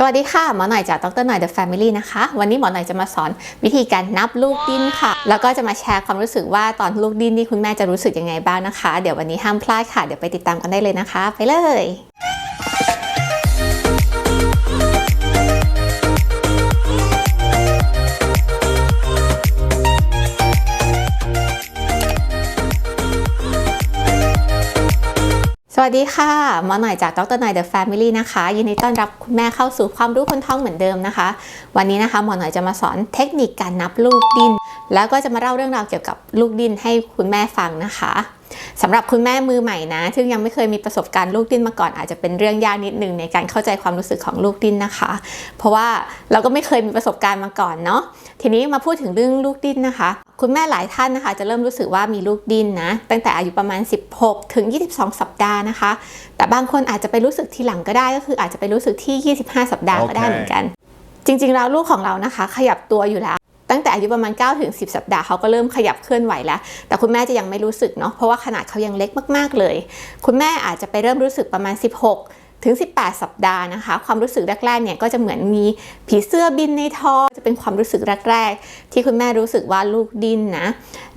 สวัสดีค่ะ หมอหน่อยจากดรหน่อย The Family นะคะ วันนี้หมอหน่อยจะมาสอนวิธีการนับลูกดิ้นค่ะ แล้วก็จะมาแชร์ความรู้สึกว่าตอนลูกดิ้นนี่คุณแม่จะรู้สึกยังไงบ้างนะคะ เดี๋ยววันนี้ห้ามพลาดค่ะ เดี๋ยวไปติดตามกันได้เลยนะคะ ไปเลย วัสดีค่ะหมอหน่อยจากดรนายเดอะแฟมิลี่นะคะยินดีต้อนรับคุณแม่เข้าสู่ความรู้คนท้องเหมือนเดิมนะคะ วันนี้นะคะหมอหน่อยจะมาสอนเทคนิคการนับลูกดิ้นแล้วก็จะมาเล่าเรื่องราวเกี่ยวกับลูกดิ้นให้คุณแม่ฟังนะคะ สำหรับคุณแม่มือใหม่นะซึ่งยังไม่เคยมีประสบการณ์ลูกดิ้นมาก่อนอาจจะเป็นเรื่องยากนิดนึงในการเข้าใจความรู้สึกของลูกดิ้นนะคะ เพราะว่าเราก็ไม่เคยมีประสบการณ์มาก่อนเนาะทีนี้มาพูดถึงเรื่องลูกดิ้นนะคะ คุณแม่หลายท่านนะคะ จะเริ่มรู้สึกว่ามีลูกดิ้นนะตั้งแต่อายุประมาณ 16 ถึง 22 สัปดาห์นะคะ แต่บางคนอาจจะไปรู้สึกทีหลังก็ได้ก็คืออาจจะไปรู้สึกที่ 25 สัปดาห์ก็ได้โอเคเหมือนกัน จริงๆแล้วลูกของเรานะคะ ขยับตัวอยู่แล้ว ตั้งแต่อายุประมาณ9ถึง10 สัปดาห์เขาก็เริ่มขยับเคลื่อนไหวแล้ว แต่คุณแม่จะยังไม่รู้สึกเนาะเพราะว่าขนาดเขายังเล็กมากๆเลย คุณแม่อาจจะไปเริ่มรู้สึกประมาณ 16ถึง 18 สัปดาห์นะคะ ความรู้สึกแรกๆ เนี่ยก็จะเหมือนมีผีเสื้อบินในท้องจะเป็นความรู้สึกแรกๆ ที่คุณแม่รู้สึกว่าลูกดิ้นนะ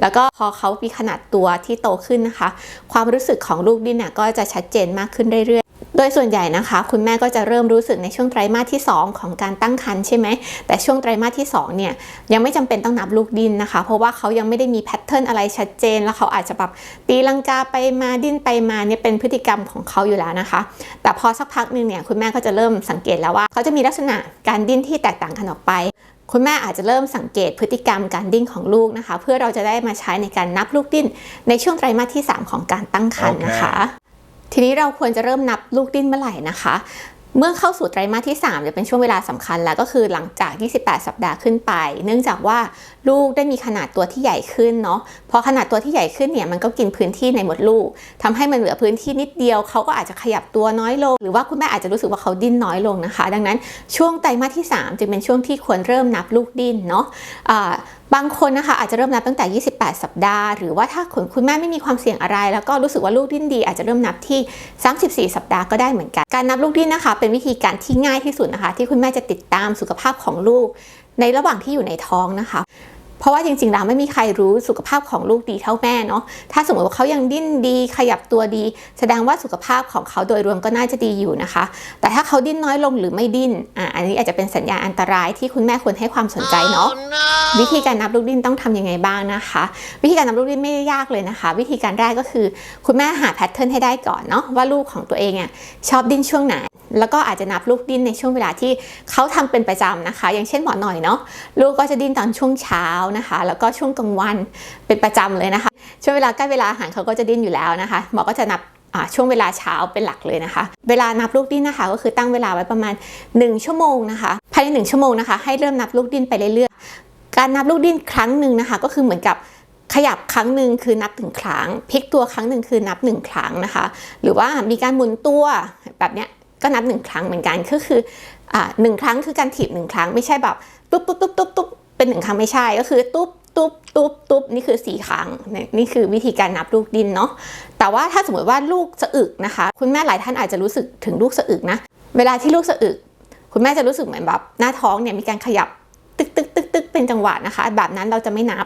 แล้วก็พอเขามีขนาดตัวที่โตขึ้นนะคะ ความรู้สึกของลูกดิ้นน่ะก็จะชัดเจนมากขึ้นเรื่อยๆ โดยส่วนใหญ่นะคะ คุณแม่ก็จะเริ่มรู้สึกในช่วงไตรมาสที่ 2 ของการตั้งครรภ์ใช่ไหมแต่ช่วงไตรมาสที่2เนี่ยยังไม่จำเป็นต้องนับลูกดิ้นนะคะ เพราะว่าเขายังไม่ได้มีแพทเทิร์นอะไรชัดเจน แล้วเขาอาจจะแบบตีลังกาไปมาดิ้นไปมาเนี่ยเป็นพฤติกรรมของเขาอยู่แล้วนะคะ แต่พอสักพักหนึ่งเนี่ยคุณแม่ก็จะเริ่มสังเกตแล้วว่า เขาจะมีลักษณะการดิ้นที่แตกต่างกันออกไปคุณแม่อาจจะเริ่มสังเกตพฤติกรรมการดิ้นของลูกนะคะ เพื่อเราจะได้มาใช้ในการนับลูกดิ้นในช่วงไตรมาสที่ 3 ของการตั้งครรภ์นะคะ ทีนี้เราควรจะเริ่มนับลูกดิ้นเมื่อไหร่นะคะ เมื่อเข้าสู่ไตรมาสที่ 3 จะเป็นช่วงเวลาสำคัญแล้วก็คือหลังจาก 28 สัปดาห์ขึ้นไป เนื่องจากว่าลูกได้มีขนาดตัวที่ใหญ่ขึ้นเนาะพอขนาดตัวที่ใหญ่ขึ้นเนี่ยมันก็กินพื้นที่ในมดลูกทำให้มันเหลือพื้นที่นิดเดียวเขาก็อาจจะขยับตัวน้อยลง หรือว่าคุณแม่อาจจะรู้สึกว่าเขาดิ้นน้อยลงนะคะ ดังนั้นช่วงไตรมาสที่ 3 จึงเป็นช่วงที่ควรเริ่มนับลูกดิ้นเนาะอ่า บางคนนะคะอาจจะเริ่มนับตั้งแต่ 28 สัปดาห์ หรือว่าถ้าคุณคุณแม่ไม่มีความเสี่ยงอะไร แล้วก็รู้สึกว่าลูกดิ้นดี อาจจะเริ่มนับที่ 34 สัปดาห์ก็ได้เหมือนกัน การนับลูกดิ้นนะคะ เป็นวิธีการที่ง่ายที่สุดนะคะ ที่คุณแม่จะติดตามสุขภาพของลูก ในระหว่างที่อยู่ในท้องนะคะ เพราะว่าจริงๆแล้วไม่มีใครรู้สุขภาพของลูกดีเท่าแม่เนาะถ้าสมมติว่าเขายังดิ้นดี ขยับตัวดี แสดงว่าสุขภาพของเขาโดยรวมก็น่าจะดีอยู่นะคะ แต่ถ้าเขาดิ้นน้อยลงหรือไม่ดิ้นอ่าอันนี้อาจจะเป็นสัญญาณอันตรายที่คุณแม่ควรให้ความสนใจเนาะวิธีการนับลูกดิ้นต้องทำยังไงบ้างนะคะ วิธีการนับลูกดิ้นไม่ได้ยากเลยนะคะ วิธีการแรกก็คือ คุณแม่หาแพทเทิร์นให้ได้ก่อนเนาะว่าลูกของตัวเองอะชอบดิ้นช่วงไหน แล้วก็อาจจะนับลูกดิ้นในช่วงเวลาที่เขาทำเป็นประจำนะคะ อย่างเช่นหมอหน่อยเนาะลูกก็จะดิ้นตอนช่วงเช้านะคะ แล้วก็ช่วงกลางวันเป็นประจำเลยนะคะ ช่วงเวลาใกล้เวลาอาหารเขาก็จะดิ้นอยู่แล้วนะคะ หมอก็จะนับช่วงเวลาเช้าเป็นหลักเลยนะคะ เวลานับลูกดิ้นนะคะ ก็คือตั้งเวลาไว้ประมาณ 1 ชั่วโมงนะคะ ภายใน 1 ชั่วโมงนะคะ ให้เริ่มนับลูกดิ้นไปเรื่อยๆ การนับลูกดิ้นครั้งหนึ่งนะคะ ก็คือเหมือนกับขยับครั้งหนึ่งคือนับถึงครั้งพลิกตัวครั้งหนึ่งคือนับหนึ่งครั้งนะคะ หรือว่ามีการหมุนตัวแบบเนี้ย ก็นับหนึ่งครั้งเหมือนกันก็คืออ่าหนึ่งครั้งคือการถีบหนึ่งครั้งไม่ใช่แบบตุ๊บตุ๊บตุ๊บตุ๊บตุ๊บเป็นหนึ่งครั้งไม่ใช่ก็คือตุ๊บตุ๊บตุ๊บตุ๊บนี่คือสี่ครั้งนี่คือวิธีการนับลูกดิ้นเนาะแต่ว่าถ้าสมมติว่าลูกสะอึกนะคะ คุณแม่หลายท่านอาจจะรู้สึกถึงลูกสะอึกนะ เวลาที่ลูกสะอึก คุณแม่จะรู้สึกเหมือนแบบหน้าท้องเนี่ยมีการขยับตึกตึกตึกตึกเป็นจังหวะนะคะ แบบนั้นเราจะไม่นับ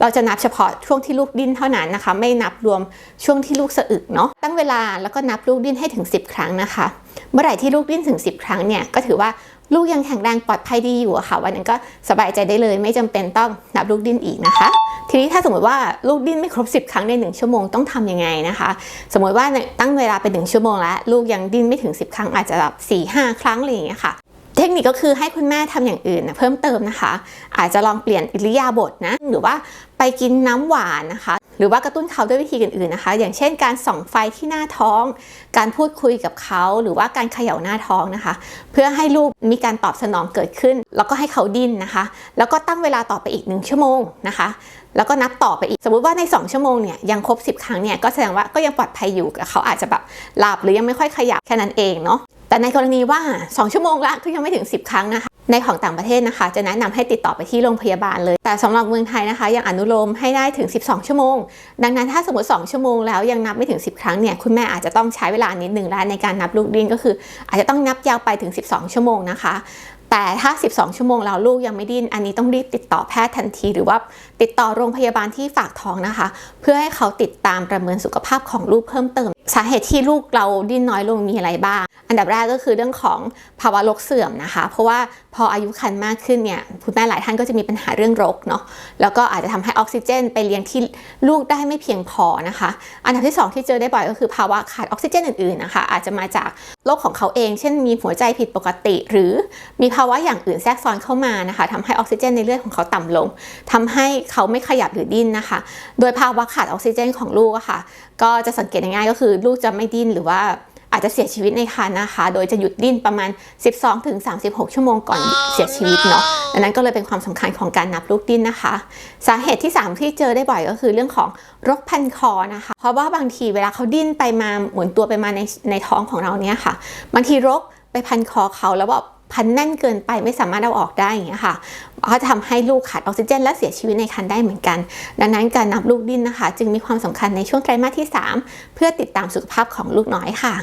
เราจะนับเฉพาะช่วงที่ลูกดิ้นเท่านั้นนะคะ ไม่นับรวมช่วงที่ลูกสะอึกเนาะตั้งเวลาแล้วก็นับลูกดิ้นให้ถึง 10 ครั้งนะคะ เมื่อไหร่ที่ลูกดิ้นถึง 10 ครั้งเนี่ยก็ถือว่าลูกยังแข็งแรงปลอดภัยดีอยู่อะค่ะ วันนั้นก็สบายใจได้เลย ไม่จำเป็นต้องนับลูกดิ้นอีกนะคะ ทีนี้ถ้าสมมติว่าลูกดิ้นไม่ครบ 10 ครั้งใน 1 ชั่วโมงต้องทำยังไงนะคะ สมมติว่าตั้งเวลาเป็น1ชั่วโมงแล้ว ลูกยังดิ้นไม่ถึง 10 ครั้งอาจจะแบบ4 5 ครั้งอะไรอย่างเงี้ยค่ะ เทคนิคก็คือให้คุณแม่ทำอย่างอื่นนะเพิ่มเติมนะคะ อาจจะลองเปลี่ยนอิริยาบถนะหรือว่าไปกินน้ำหวานนะคะ รือว่ากระตุ้นเขาด้วยวิธีอื่นๆนะคะ อย่างเช่นการส่องไฟที่หน้าท้อง การพูดคุยกับเขาหรือว่าการเขย่าหน้าท้องนะคะ เพื่อให้ลูกมีการตอบสนองเกิดขึ้น แล้วก็ให้เขาดิ้นนะคะ แล้วก็ตั้งเวลาต่อไปอีกหนึ่งชั่วโมงนะคะแล้วก็นับต่อไปอีก สมมุติว่าใน 2 ชั่วโมงเนี่ยยังครบ 10 ครั้งเนี่ยก็แสดงว่าก็ยังปลอดภัยอยู่แต่เขาอาจจะแบบหลับหรือยังไม่ค่อยขยับแค่นั้นเองเนาะแต่ในกรณีว่า 2 ชั่วโมงละก็ยังไม่ถึง 10 ครั้งนะคะ ในของต่างประเทศนะคะ จะแนะนำให้ติดต่อไปที่โรงพยาบาลเลย แต่สำหรับเมืองไทยนะคะยังอนุโลมให้ได้ถึง 12 ชั่วโมง ดังนั้นถ้าสมมติ 2 ชั่วโมงแล้วยังนับไม่ถึง 10 ครั้งเนี่ยคุณแม่อาจจะต้องใช้เวลานิดหนึ่งแล้วในการนับลูกดิ้นก็คือ อาจจะต้องนับยาวไปถึง 12 ชั่วโมงนะคะ แต่ถ้า 12 ชั่วโมงแล้วลูกยังไม่ดิ้นอันนี้ต้องรีบติดต่อแพทย์ทันที หรือว่าติดต่อโรงพยาบาลที่ฝากท้องนะคะ เพื่อให้เขาติดตามประเมินสุขภาพของลูกเพิ่มเติมสาเหตุที่ลูกเราดิ้นน้อยลงมีอะไรบ้าง อันดับแรกก็คือเรื่องของภาวะโรคเสื่อมนะคะ เพราะว่าพออายุครรภ์มากขึ้นเนี่ยคุณแม่หลายท่านก็จะมีปัญหาเรื่องรกเนาะ แล้วก็อาจจะทำให้ออกซิเจน ไปเลี้ยงที่ลูกได้ไม่เพียงพอนะคะ อันดับที่สองที่เจอได้บ่อยก็คือภาวะขาดออกซิเจนอื่นๆนะคะ อาจจะมาจากโรคของเขาเอง เช่น มีหัวใจผิดปกติ หรือมีภาวะอย่างอื่นแทรกซ้อนเข้ามานะคะทำให้ออกซิเจนในเลือดของเขาต่ำลงทำให้เขาไม่ขยับหรือดิ้นนะคะ โดยภาวะขาดออกซิเจนของลูกอะค่ะ ก็จะสังเกตง่ายๆก็คือลูกจะไม่ดิ้นหรือว่าอาจจะเสียชีวิตในครรภ์นะคะ โดยจะหยุดดิ้นประมาณ 12-36 ชั่วโมงก่อนเสียชีวิตเนาะ ดังนั้นก็เลยเป็นความสำคัญของการนับลูกดิ้นนะคะ สาเหตุที่ 3 ที่เจอได้บ่อยก็คือเรื่องของรกพันคอนะคะ เพราะว่าบางทีเวลาเขาดิ้นไปมาหมุนตัวไปมาในในท้องของเราเนี่ยค่ะ บางทีรกไปพันคอเขาแล้วแบบ พันแน่นเกินไปไม่สามารถเอาออกได้อย่างเงี้ยค่ะก็จะทำให้ลูกขาดออกซิเจน และเสียชีวิตในครรภ์ได้เหมือนกัน ดังนั้นการนับลูกดิ้นนะคะ จึงมีความสำคัญในช่วงไตรมาสที่ 3 เพื่อติดตามสุขภาพของลูกน้อยค่ะ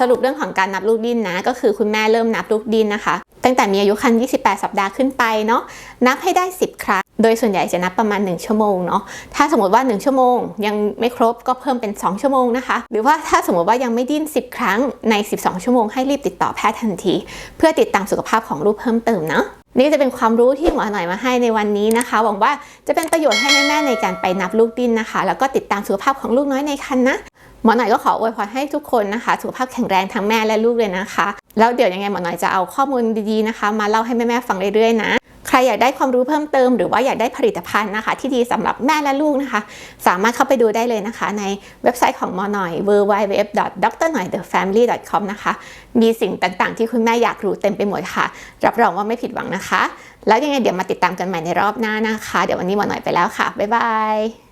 สรุปเรื่องของการนับลูกดิ้นนะ ก็คือคุณแม่เริ่มนับลูกดิ้นนะคะ ตั้งแต่มีอายุครรภ์28 สัปดาห์ขึ้นไปเนาะนับให้ได้ 10 ครั้ง โดยส่วนใหญ่จะนับประมาณ 1 ชั่วโมงเนาะ ถ้าสมมติว่า 1 ชั่วโมง ยังไม่ครบก็เพิ่มเป็น 2 ชั่วโมงนะคะ หรือว่าถ้าสมมติว่ายังไม่ดิ้น 10 ครั้งใน 12 ชั่วโมงให้รีบติดต่อแพทย์ทันที เพื่อติดตามสุขภาพของลูกเพิ่มเติมเนาะนี่จะเป็นความรู้ที่หมอหน่อยมาให้ในวันนี้นะคะ หวังว่าจะเป็นประโยชน์ให้แม่ๆในการไปนับลูกดิ้นนะคะ แล้วก็ติดตามสุขภาพของลูกน้อยในครรภ์นะ หมอหน่อยก็ขออวยพรให้ทุกคนนะคะ สุขภาพแข็งแรงทั้งแม่และลูกเลยนะคะ แล้วเดี๋ยวยังไงหมอหน่อยจะเอาข้อมูลดีๆนะคะ มาเล่าให้แม่ๆฟังเรื่อยๆนะ รอยากได้ความรู้เพิ่มเติม หรือว่าอยากได้ผลิตภัณฑ์นะคะ ที่ดีสำหรับแม่และลูกนะคะ สามารถเข้าไปดูได้เลยนะคะ ในเว็บไซต์ของหมอหน่อย www.drnoythefamily.com นะคะ มีสิ่งต่างๆ ที่คุณแม่อยากรู้เต็มไปหมดค่ะ รับรองว่าไม่ผิดหวังนะคะ แล้วยังไงเดี๋ยวมาติดตามกันใหม่ในรอบหน้านะคะ เดี๋ยววันนี้หมอหน่อยไปแล้วค่ะบ๊ายบาย